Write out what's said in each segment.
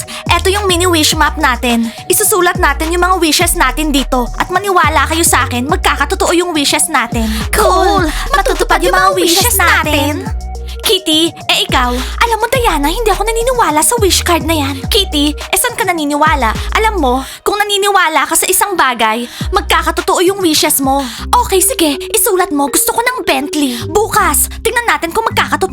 Girls, eto yung mini wish map natin. Isusulat natin yung mga wishes natin dito. At maniwala kayo sa akin, magkakatotoo yung wishes natin. Cool! Matutupad yung mga wishes natin. Kitty, eh ikaw, alam mo Diana, hindi ako naniniwala sa wish card na yan. Kitty, eh saan ka naniniwala? Alam mo, kung naniniwala ka sa isang bagay, magkakatotoo yung wishes mo. Okay, sige, isulat mo, gusto ko ng Bentley. Bukas, tingnan natin kung magkakatotoo.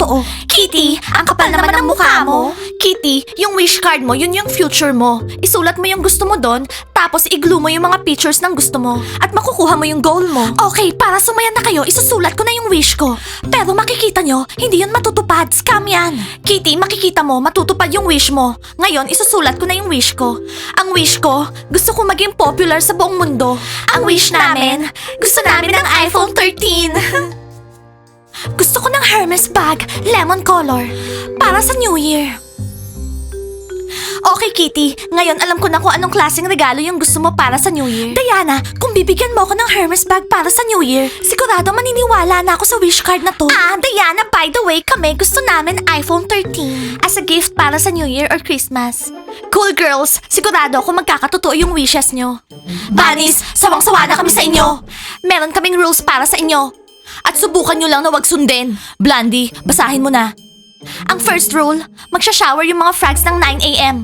Kitty, ang kapal naman ng mukha mo. Kitty, yung wish card mo, yun yung future mo. Isulat mo yung gusto mo doon, tapos i-glue mo yung mga pictures ng gusto mo. At makukuha mo yung goal mo. Okay, para sumaya na kayo, isusulat ko na yung wish ko. Pero makikita nyo, hindi yun matutupad. Scam yan. Kitty, makikita mo, matutupad yung wish mo. Ngayon, isusulat ko na yung wish ko. Ang wish ko, gusto ko maging popular sa buong mundo. Ang wish namin, gusto namin ng iPhone 13. Gusto ko ng Hermes bag, lemon color, para sa New Year. Okay, Kitty. Ngayon alam ko na kung anong klaseng regalo yung gusto mo para sa New Year. Diana, kung bibigyan mo ako ng Hermes bag para sa New Year, sigurado maniniwala na ako sa wish card na to. Ah, Diana, by the way, kami gusto namin iPhone 13 as a gift para sa New Year or Christmas. Cool girls, sigurado ako magkakatotoo yung wishes nyo. Bunnies, sawang-sawa na kami sa inyo. Meron kaming rules para sa inyo. Subukan nyo lang na wag sundin. Blandy, basahin mo na. Ang first rule, magsha-shower yung mga frogs ng 9am.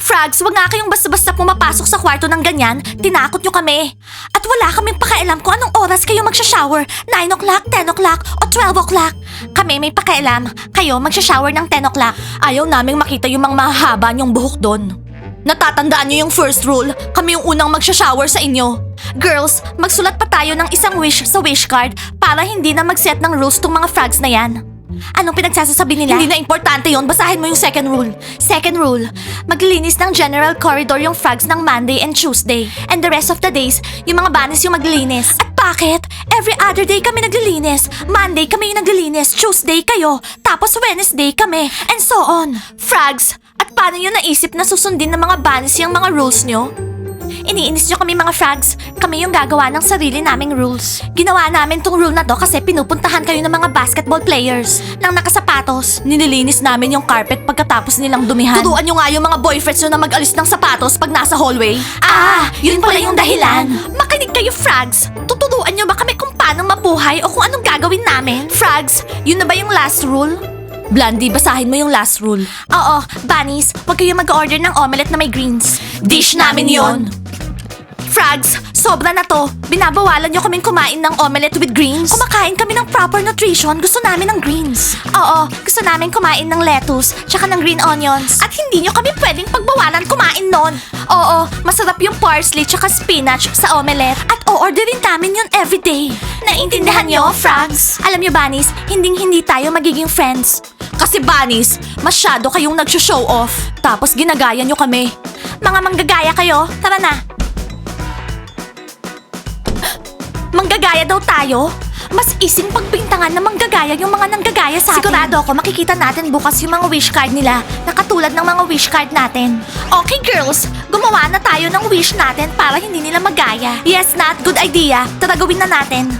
Frogs, wag nga kayong basta-basta pumapasok sa kwarto ng ganyan. Tinakot nyo kami. At wala kaming pakialam kung anong oras kayo magsha-shower. 9 o'clock, 10 o'clock, o 12 o'clock. Kami may pakialam. Kayo magsha-shower ng 10 o'clock. Ayaw naming makita yung mga mahaba niyong buhok doon. Natatandaan niyo yung first rule. Kami yung unang magsha-shower sa inyo. Girls, magsulat pa tayo ng isang wish sa wish card para hindi na mag-set ng rules tong mga frogs na yan. Anong pinagsasasabi nila? Hindi na importante yon. Basahin mo yung second rule. Second rule, maglilinis ng general corridor yung frogs ng Monday and Tuesday. And the rest of the days, yung mga bunnies yung maglilinis. At bakit? Every other day kami naglilinis. Monday kami yung naglilinis. Tuesday kayo. Tapos Wednesday kami. And so on. Frogs, at paano nyo naisip na susundin ng mga bunnies yung mga rules nyo? Iniinis nyo kami mga frogs. Kami yung gagawa ng sarili naming rules. Ginawa namin tong rule na to kasi pinupuntahan kayo ng mga basketball players ng nakasapatos. Nililinis namin yung carpet pagkatapos nilang dumihan. Turuan nyo nga yung mga boyfriends nyo na mag-alis ng sapatos pag nasa hallway. Ah, yun pala yung dahilan. Makinig kayo, frogs. Tuturuan nyo ba kami kung paano mabuhay o kung anong gagawin namin? Frogs, yun na ba yung last rule? Blandy, basahin mo yung last rule. Oo, bunnies, huwag kayo mag-order ng omelette na may greens. Dish namin yon. Frogs, sobra na to. Binabawalan nyo kaming kumain ng omelette with greens. Kumakain kami ng proper nutrition. Gusto namin ng greens. Oo, gusto namin kumain ng lettuce, tsaka ng green onions. At hindi nyo kami pwedeng pagbawalan kumain nun. Oo, masarap yung parsley tsaka spinach sa omelette. At o-orderin namin yun everyday. Naintindihan nyo, frogs? Alam nyo, bunnies, hinding-hindi tayo magiging friends. Kasi bunnies, masyado kayong nag-show off. Tapos ginagaya nyo kami. Mga manggagaya kayo, tara na. Manggagaya daw tayo? Mas ising pagbintangan na manggagaya yung mga nanggagaya sa atin. Sigurado ako makikita natin bukas yung mga wish card nila na katulad ng mga wish card natin. Okay girls, gumawa na tayo ng wish natin para hindi nila magaya. Yes, Nat, good idea. Tara gawin na natin.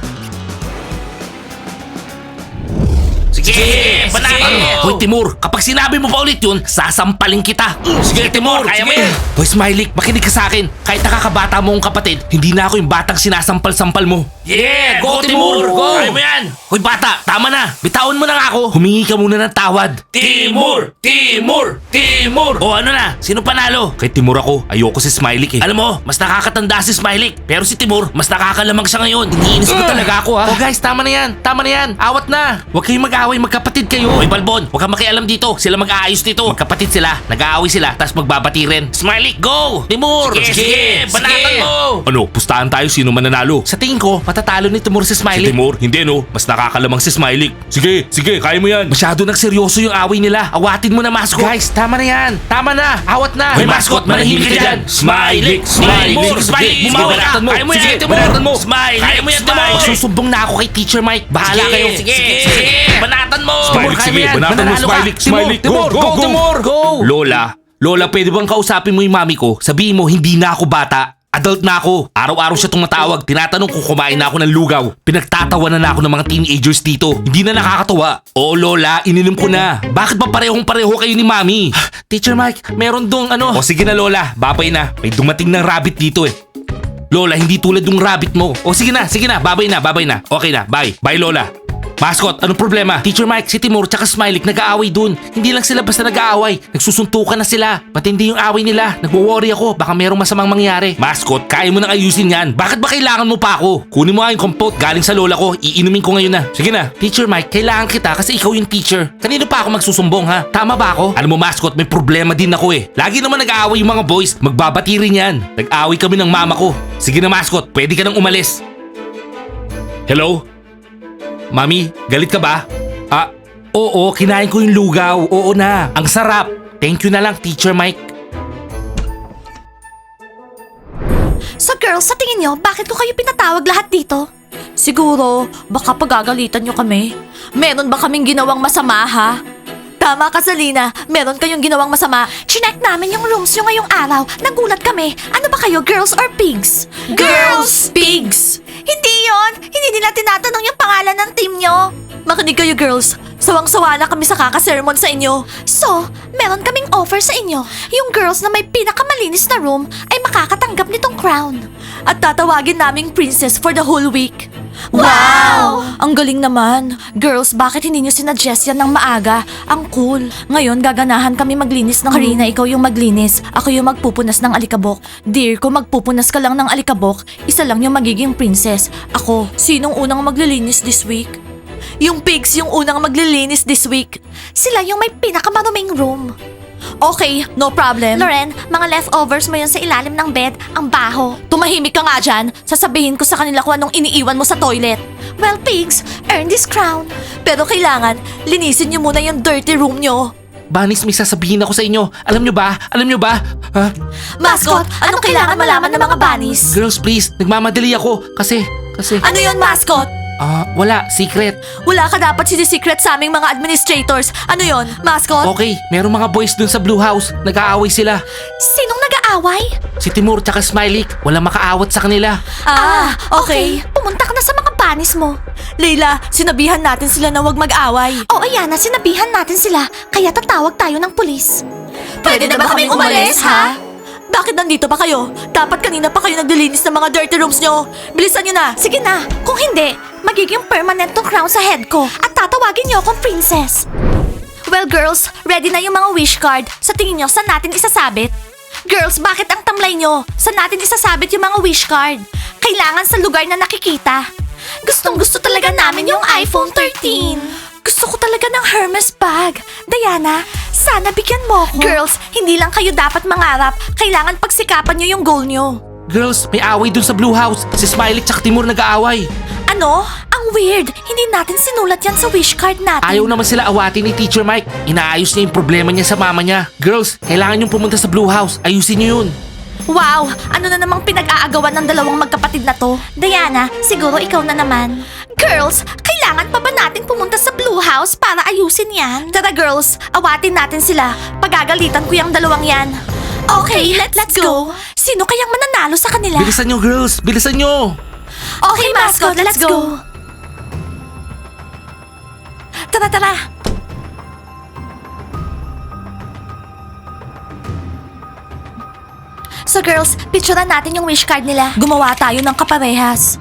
Sige, banatan mo! Hoy, Timur, kapag sinabi mo pa ulit yun, sasampalin kita. Sige, Timur, kaya mo yan. Hoy, Smiley, makinig ka sa akin. Kahit nakakabata mo ang kapatid, hindi na ako yung batang sinasampal-sampal mo. Yeah, go, Timur, go! Kaya mo yan. Hoy, bata, tama na. Bitawan mo na nga ako. Humingi ka muna ng tawad. Timur! Timur! Timur! O ano na, sino panalo? Kay Timur ako, ayoko si Smiley eh. Alam mo, mas nakakatanda si Smiley. Pero si Timur, mas nakakalamang siya ngayon. Iniinis mo talaga ako ha. Oh guys, tama na yan. Tama na yan. Awat na. Huwag kayong mag-aaway, magkapatid kayo. Hoy Balbon, huwag kang makialam dito. Sila mag-aayos dito. Magkapatid sila, nag-aaway sila, tapos magbabati rin. Smiley, go! Timur! Sige, sige, banatan mo! Ano, pustahan tayo sino mananalo. Sa tingin ko, matatalo ni Timur si Smiley. Si Timur, hindi no. Mas nakakalamang si Smiley. Sige, sige, kaya mo yan. Masyado nagseryoso yung away nila. Awatin mo na, mascot. Guys, tama na yan. Tama na. Awat na. Hoy, mascot, manahimik ka dyan. Smiley, Smiley, Smiley. Bumawa ka. Kaya mo yan, Timur. Banatan mo. Smiley, kaya mo yan, Timur. Susumbong na ako kay Teacher Mike. Bahala kayo. Sige, sige. Banatan mo. Smiley, sige, banatan mo, Smiley. Smiley, go, Timur, go, go, go. Timur, go. Lola, Lola, pwede bang kausapin mo yung mami ko? Sabihin mo, hindi na ako bata. Adult na ako. Araw-araw siya tumatawag. Tinatanong kung kumain na ako ng lugaw. Pinagtatawanan na ako ng mga teenagers dito. Hindi na nakakatawa. Oo, Lola, ininom ko na. Bakit ba parehong pareho kayo ni Mami? Teacher Mike, meron dong ano. O sige na Lola, babay na. May dumating ng rabbit dito eh. Lola, hindi tulad ng rabbit mo. O sige na, sige na, babay na, babay na. Okay na, bye. Bye Lola. Mascot, anong problema? Teacher Mike, si Timur tsaka Smiley nag-aaway dun. Hindi lang sila basta nag-aaway. Nagsusuntukan na sila. Matindi yung away nila. Nagwo-worry ako. Baka merong masamang mangyari. Mascot, kaya mo nang ayusin yan. Bakit ba kailangan mo pa ako? Kunin mo nga yung compote galing sa lola ko. Iinumin ko ngayon na. Sige na. Teacher Mike, kailangan kita kasi ikaw yung teacher. Kanino pa ako magsusumbong ha? Tama ba ako? Alam mo mascot, may problema din ako eh. Lagi naman nag-aaway yung mga boys. Magbabati rin yan. Nag-aaway kami ng mama ko. Sige na mascot, pwede ka nang umalis. Hello? Mami, galit ka ba? Ah, oo, kinain ko yung lugaw. Oo na, ang sarap. Thank you na lang, Teacher Mike. So girls, sa tingin nyo, bakit ko kayo pinatawag lahat dito? Siguro, baka pagagalitan nyo kami. Meron ba kaming ginawang masama ha? Tama ka, Salina. Meron kayong ginawang masama. Chinek namin yung rooms nyo ngayong araw. Nagulat kami. Ano ba kayo, girls or pigs? Girls! Pigs! Hindi yon. Hindi nila tinatanong yung pangalan ng team nyo. Makinig kayo, girls. Sawang-sawa na kami sa kakasermon sa inyo. So, meron kaming offer sa inyo. Yung girls na may pinakamalinis na room ay makakatanggap nitong crown. At tatawagin naming princess for the whole week. Wow! Ang galing naman. Girls, bakit hindi nyo sinadjust yan ng maaga? Ang cool. Ngayon, gaganahan kami maglinis ng Karina, ikaw yung maglinis. Ako yung magpupunas ng alikabok. Dear, kung magpupunas ka lang ng alikabok, isa lang yung magiging princess. Ako, sinong unang maglilinis this week? Yung pigs yung unang maglilinis this week. Sila yung may pinakamaruming room. Okay, no problem. Loren, mga leftovers mo yun sa ilalim ng bed, ang baho. Tumahimik ka nga dyan. Sasabihin ko sa kanila kung anong iniiwan mo sa toilet. Well, pigs, earn this crown. Pero kailangan, linisin niyo muna yung dirty room niyo. Banis, may sasabihin ako sa inyo. Alam nyo ba? Alam nyo ba? Ha? Mascot, anong kailangan malaman ng mga bunnies? Girls, please. Nagmamadali ako. Kasi, kasi... Ano yun, mascot? Ah, wala. Secret. Wala ka dapat secret sa aming mga administrators. Ano yon, mascot? Okay, merong mga boys dun sa Blue House. Nag-aaway sila. Sinong nag-aaway? Si Timur tsaka Smiley. Walang makaawat sa kanila. Ah, okay. Pumunta ka na sa mga panis mo. Leila, sinabihan natin sila na huwag mag-away. Oo, Yana, sinabihan natin sila. Kaya tatawag tayo ng pulis. Pwede, na ba kaming umalis, ha? Bakit nandito pa kayo? Dapat kanina pa kayo naglilinis ng mga dirty rooms nyo. Bilisan nyo na. Sige na. Kung hindi, magiging permanent tong crown sa head ko at tatawagin nyo akong princess. Well, girls, ready na yung mga wish card. Sa tingin nyo, saan natin isasabit? Girls, bakit ang tamlay nyo? Saan natin isasabit yung mga wish card? Kailangan sa lugar na nakikita. Gustong gusto talaga namin yung iPhone 13. Gusto ko talaga ng Hermes bag. Diana, sana bigyan mo ko. Girls, hindi lang kayo dapat mangarap. Kailangan pagsikapan nyo yung goal nyo. Girls, may away dun sa Blue House. Si Smiley tsaka Timur nag-aaway. Ano? Ang weird. Hindi natin sinulat yan sa wish card natin. Ayaw naman sila awatin ni Teacher Mike. Inaayos niya yung problema niya sa mama niya. Girls, kailangan yung pumunta sa Blue House. Ayusin niyo yun. Wow! Ano na namang pinag-aagawan ng dalawang magkapatid na to? Diana, siguro ikaw na naman. Girls, kailangan pa ba nating pumunta sa Blue House para ayusin yan? Tara girls, awatin natin sila. Pagagalitan ko yung dalawang yan. Okay, let's, go. Sino kayang mananalo sa kanila? Bilisan niyo, girls. Bilisan niyo. Okay, mascot, let's, go. Tara, tara. So girls, picturean natin yung wish card nila. Gumawa tayo ng kaparehas.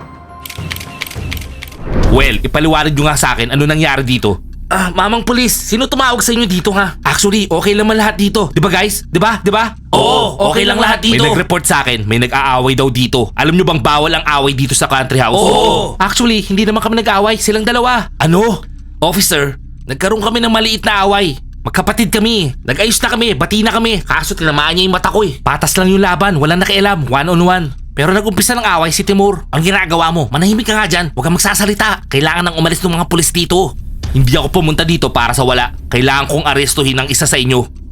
Well, ipaliwanag nyo nga sa akin ano nangyari dito. Ah, mamang pulis, sino tumawag sa inyo dito ha? Actually, okay lang man lahat dito. 'Di ba guys? 'Di ba? 'Di ba? Oo, okay, lang lahat dito. May nag-report sa akin, may nag-aaway daw dito. Alam nyo bang bawal ang away dito sa country house? Oo. Actually, hindi naman kami nag-aaway, silang dalawa. Ano? Officer, nagkaroon kami ng maliit na away. Magkapatid kami. Nag-ayos na kami, bati na kami. Kaso tinamaan niya yung mata ko eh. Patas lang yung laban, walang nakialam, one on one. Pero nag-umpisa ng away si Timur. Ang ginagawa mo, manahimik ka nga dyan. Huwag kang magsasalita. Kailangan nang umalis ng mga pulis dito. Hindi ako pumunta dito para sa wala. Kailangan kong arestuhin ang isa sa inyo.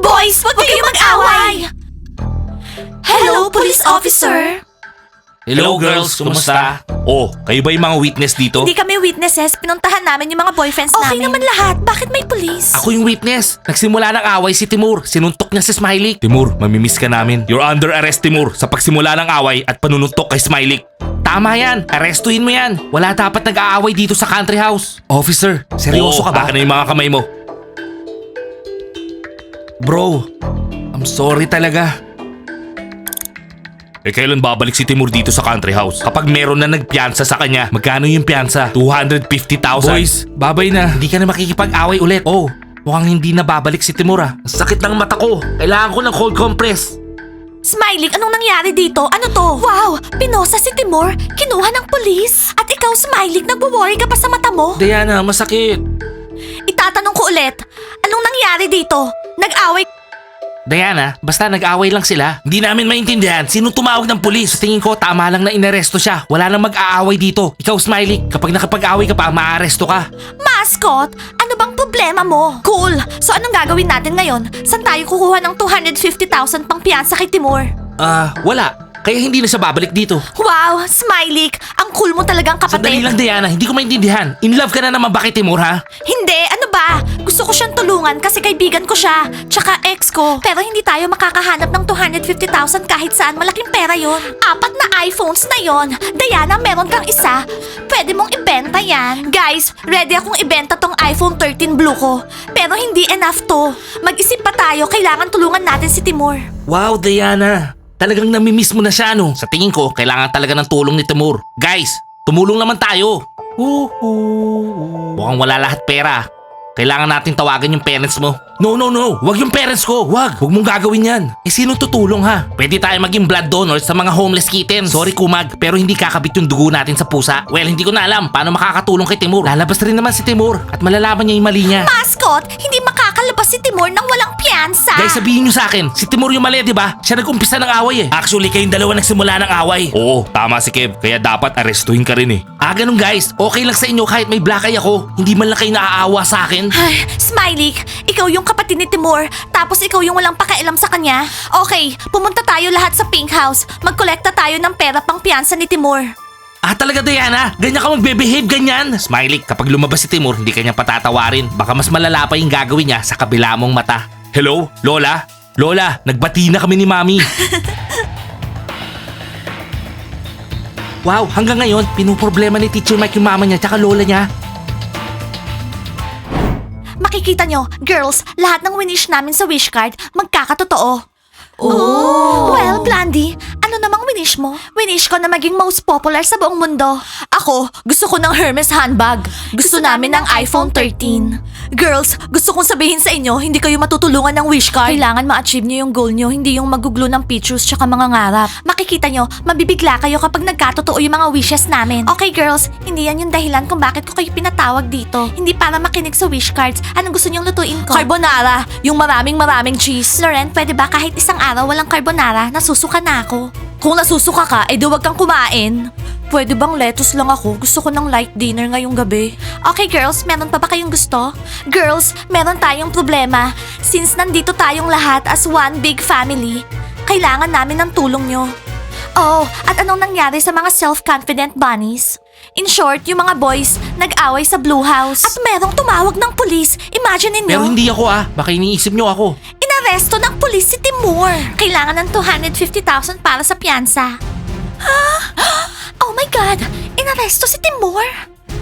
Boys, wag kayong mag-away! Hello, police officer! Hello girls, kumusta? Oh, kayo ba yung mga witness dito? Hindi kami witnesses. Pinuntahan namin yung mga boyfriends Okay namin. naman lahat. Bakit may police? Ako yung witness. Nagsimula ng away si Timur. Sinuntok niya si Smiley. Timur, mamimiss ka namin. You're under arrest, Timur, sa pagsimula ng away at panununtok kay Smiley. Tama yan. Arestuhin mo yan. Wala dapat nag-aaway dito sa country house. Officer, seryoso ka ba? Akin na yung mga kamay mo. Bro, I'm sorry talaga. Eh kailan babalik si Timur dito sa country house? Kapag meron na nagpiyansa sa kanya, magkano yung piyansa? 250,000. Boys, babay na. Hindi ka na makikipag-away ulit. Oh, mukhang hindi na babalik si Timur ah. Ang Sakit ng mata ko. Kailangan ko ng cold compress. Smiley, anong nangyari dito? Ano to? Wow! Pinosa si Timur. Kinuha ng police. At ikaw, Smiley, nagwo-worry ka pa sa mata mo? Diana, masakit. Itatanong ko ulit. Anong nangyari dito? Nag-away Diana, basta nag-away lang sila. Hindi namin maintindihan sino tumawag ng pulis. Sa tingin ko, tama lang na inaresto siya. Wala nang mag-aaway dito. Ikaw, Smiley, kapag nakapag-away ka pa, maaresto ka. Mascot, ano bang problema mo? Cool! So anong gagawin natin ngayon? Saan tayo kukuha ng 250,000 pang piyansa kay Timur? Ah, wala. Kaya hindi na siya babalik dito. Wow, Smiley, ang cool mo talagang Sandali kapatid. lang, Diana. Hindi ko maintindihan. In love ka na naman ba kay Timur, ha? Hindi, Gusto ko siyang tulungan kasi kaibigan ko siya. Tsaka ex ko. Pero hindi tayo makakahanap ng 250,000 kahit saan. Malaking pera yon. Apat na iPhones na yon. Diana, meron kang isa. Pwede mong ibenta yan. Guys, ready akong ibenta tong iPhone 13 Blue ko. Pero hindi enough to. Mag-isip pa tayo. Kailangan tulungan natin si Timur. Wow, Diana. Talagang namimiss mo na siya, no? Sa tingin ko, kailangan talaga ng tulong ni Timur. Guys, tumulong naman tayo. Mukhang wala lahat pera. Kailangan natin tawagan yung parents mo. No, no, no. Wag yung parents ko. Wag. Huwag mong gagawin yan. Eh, sino tutulong ha? Pwede tayo maging blood donors sa mga homeless kittens. Sorry, Kumag, pero hindi kakabit yung dugo natin sa pusa. Well, hindi ko na alam paano makakatulong kay Timur. Lalabas rin naman si Timur at malalaman niya yung mali niya. Mascot, hindi si Timur nang walang piyansa. Guys, sabihin nyo sa akin, si Timur yung mali, di ba? Siya nag-umpisa ng away eh. Actually, kayong dalawa nagsimula ng away. Oo, tama si Kev. Kaya dapat arestuhin ka rin eh. Ah, ganun guys. Okay lang sa inyo kahit may black eye ako. Hindi man lang kayo naaawa sa akin. Ay, Smiley, ikaw yung kapatid ni Timur, tapos ikaw yung walang pakialam sa kanya. Okay, pumunta tayo lahat sa Pink House. Magkolekta tayo ng pera pang piyansa ni Timur. Ah, talaga Diana? Ganyan ka magbe-behave ganyan? Smiley, kapag lumabas si Timur, hindi kanya patatawarin. Baka mas malala pa yung gagawin niya sa kabila mong mata. Hello? Lola? Lola, nagbati na kami ni Mami. wow, hanggang ngayon, pinuproblema ni Teacher Mike yung mama niya tsaka lola niya. Makikita nyo, girls, lahat ng winish namin sa wish card, magkakatotoo. Oh. Well, Blandy, ano namang winish mo? Winish ko na maging most popular sa buong mundo. Ako, gusto ko ng Hermes handbag. Gusto, namin ng iPhone 13. Girls, gusto kong sabihin sa inyo, hindi kayo matutulungan ng wish card. Kailangan ma-achieve nyo yung goal nyo, hindi yung maguglo ng pictures tsaka mga ngarap. Makikita nyo, mabibigla kayo kapag nagkatotoo yung mga wishes namin. Okay, girls, hindi yan yung dahilan kung bakit ko kayo pinatawag dito. Hindi para makinig sa wish cards. Anong gusto nyong lutuin ko? Carbonara, yung maraming maraming cheese. Loren, pwede ba kahit isang araw walang carbonara, nasusuka na ako. Kung nasusuka ka, eh di wag kang kumain. Pwede bang lettuce lang ako? Gusto ko ng light dinner ngayong gabi. Okay girls, meron pa ba kayong gusto? Girls, meron tayong problema. Since nandito tayong lahat as one big family, kailangan namin ng tulong nyo. Oh, at anong nangyari sa mga self-confident bunnies? In short, yung mga boys nag-away sa Blue House. At merong tumawag ng pulis. Imagine ninyo. Pero hindi ako ah. Baka iniisip nyo ako. Inaresto ng pulis si Timur. Kailangan ng 250,000 para sa piyansa. Oh my God! Inaresto si Timur?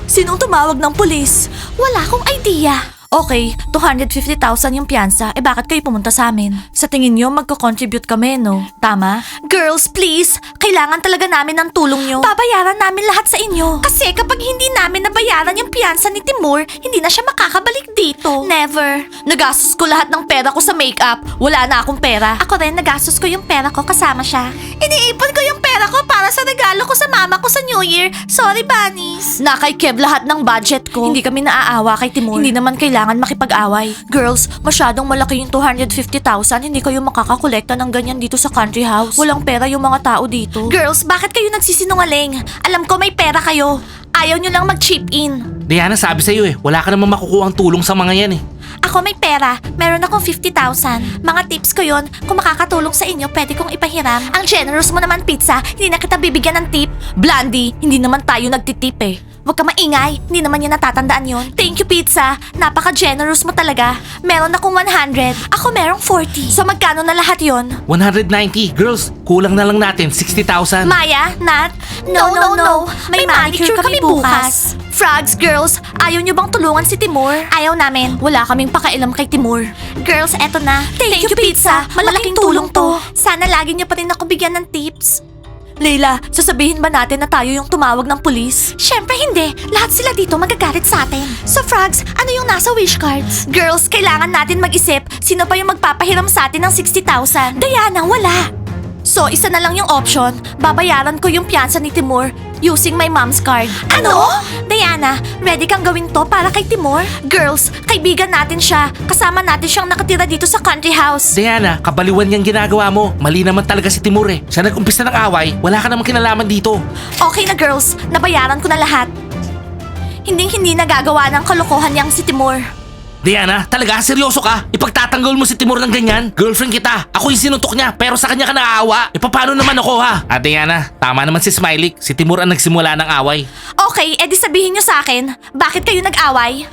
Sinong tumawag ng pulis? Wala akong idea. Okay, 250,000 yung piyansa. Eh bakit kayo pumunta sa amin? Sa tingin nyo, magko-contribute kami, no? Tama? Girls, please! Kailangan talaga namin ng tulong nyo. Babayaran namin lahat sa inyo. Kasi kapag hindi namin nabayaran yung piyansa ni Timur, hindi na siya makakabalik dito. Never. Nagastos ko lahat ng pera ko sa makeup. Wala na akong pera. Ako rin, nagastos ko yung pera ko kasama siya. Iniipon ko yung pera ko para sa regalo ko sa mama ko sa New Year. Sorry, Bunnies. Nakay Kev lahat ng budget ko. Hindi kami naaawa kay Timur. Hindi naman kailangan makipag-away. Girls, masyadong malaki yung 250,000. Hindi kayo makakakolekta ng ganyan dito sa country house. Walang pera yung mga tao dito. Girls, bakit kayo nagsisinungaling? Alam ko may pera kayo. Ayaw nyo lang mag-chip in. Diana, sabi sa'yo eh. Wala ka namang makukuha ang tulong sa mga yan eh. Ako may pera. Meron akong 50,000. Mga tips ko yon. Kung makakatulong sa inyo, pwede kong ipahiram. Ang generous mo naman, Pizza. Hindi na kita bibigyan ng tip. Blondie, hindi naman tayo nagtitip eh. Huwag ka maingay. Hindi naman yan natatandaan yon. Thank you, Pizza. Napaka-generous mo talaga. Meron akong 100. Ako merong 40. So magkano na lahat yon? 190. Girls, kulang na lang natin 60,000. Maya, Nat? No, no, no. May, manicure kami bukas. Frogs, girls, ayaw nyo bang tulungan si Timur? Ayaw namin. Wala kaming pakailam kay Timur. Girls, eto na. Thank, you, Pizza. Malaking, tulong to. Sana lagi nyo pa rin ako bigyan ng tips. Leila, sasabihin ba natin na tayo yung tumawag ng pulis? Siyempre hindi. Lahat sila dito magagalit sa atin. So Frogs, ano yung nasa wish cards? Girls, kailangan natin mag-isip sino pa yung magpapahiram sa atin ng 60,000. Diana, wala. So, isa na lang yung option. Babayaran ko yung piyansa ni Timur using my mom's card. Ano? Diana, ready kang gawin to para kay Timur? Girls, kaibigan natin siya. Kasama natin siyang nakatira dito sa country house. Diana, kabaliwan yung ginagawa mo. Mali naman talaga si Timur eh. Siya nag-umpisa ng away, wala ka namang kinalaman dito. Okay na girls, nabayaran ko na lahat. Hinding hindi nagagawa ng kalokohan yang si Timur. Diana, talaga? Seryoso ka? Ipagtatanggol mo si Timur ng ganyan? Girlfriend kita. Ako yung sinuntok niya, pero sa kanya ka naaawa. E paano naman ako ha? Ah, Diana, tama naman si Smiley. Si Timur ang nagsimula ng away. Okay, edi sabihin nyo sa akin, bakit kayo nag-away?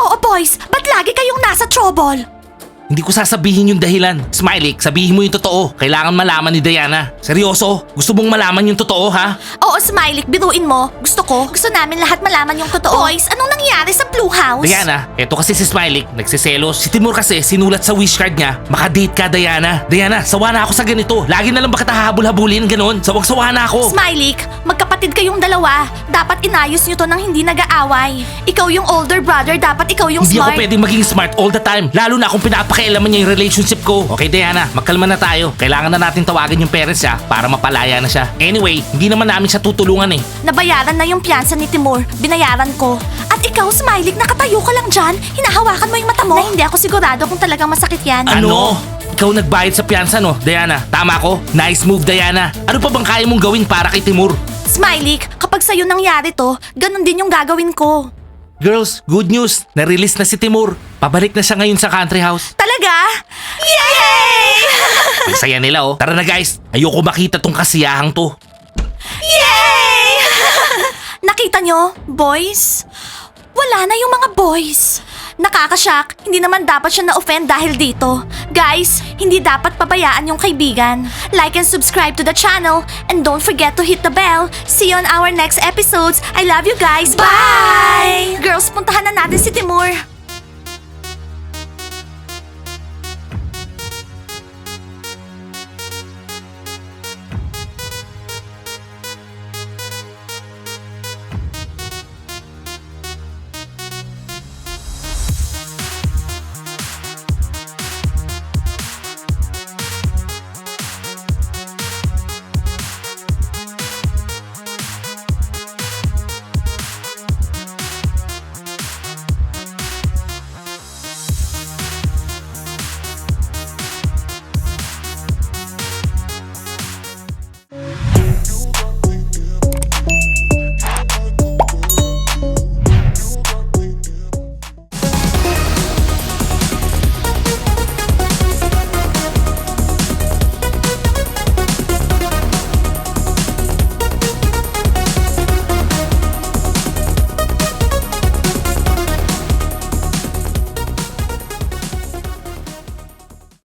Oo boys, ba't lagi kayong nasa trouble? Hindi ko sasabihin yung dahilan. Smiley, sabihin mo yung totoo. Kailangan malaman ni Diana. Seryoso? Gusto mong malaman yung totoo ha? Oo, Smiley, biruin mo. Gusto ko. Gusto namin lahat malaman yung totoo. Boys, anong nangyari sa Blue House? Diana, eto kasi si Smiley, nagsiselos. Si Timur kasi sinulat sa wish card niya, makadate ka Diana. Diana, sawa na ako sa ganito. Lagi na lang ba kita hahabol-habulin ganon? Sawag-sawa na ako. Smiley, magkapatid kayong dalawa. Dapat inayos nyo to nang hindi nag-aaway. Ikaw yung older brother, dapat ikaw yung Hindi smart. ako pwedeng maging smart all the time. Lalo na kung pinapakialaman niya yung relationship ko. Okay, Diana, magkalma na tayo. Kailangan na natin tawagan yung parents niya para mapalaya na siya. Anyway, hindi naman namin siya tutulungan eh. Nabayaran na yung piyansa ni Timur. Binayaran ko. At ikaw, Smiley, nakatayo ka lang dyan. Hinahawakan mo yung mata mo. Na hindi ako sigurado kung talagang masakit yan. Ano? Ikaw nagbayad sa piyansa no, Diana? Tama ko? Nice move, Diana. Ano pa bang kaya mong gawin para kay Timur? Smiley, kapag sa'yo nangyari to, ganun din yung gagawin ko. Girls, good news. Na-release na si Timur. Pabalik na siya ngayon sa country house. Talaga? Yay! Ang saya nila oh. Tara na guys, ayoko makita tong kasiyahang to. Yay! Nakita nyo, boys? Wala na yung mga boys. Nakakashock, hindi naman dapat siya na-offend dahil dito. Guys, hindi dapat pabayaan yung kaibigan. Like and subscribe to the channel and don't forget to hit the bell. See you on our next episodes. I love you guys. Bye! Girls, puntahan na natin si Timur.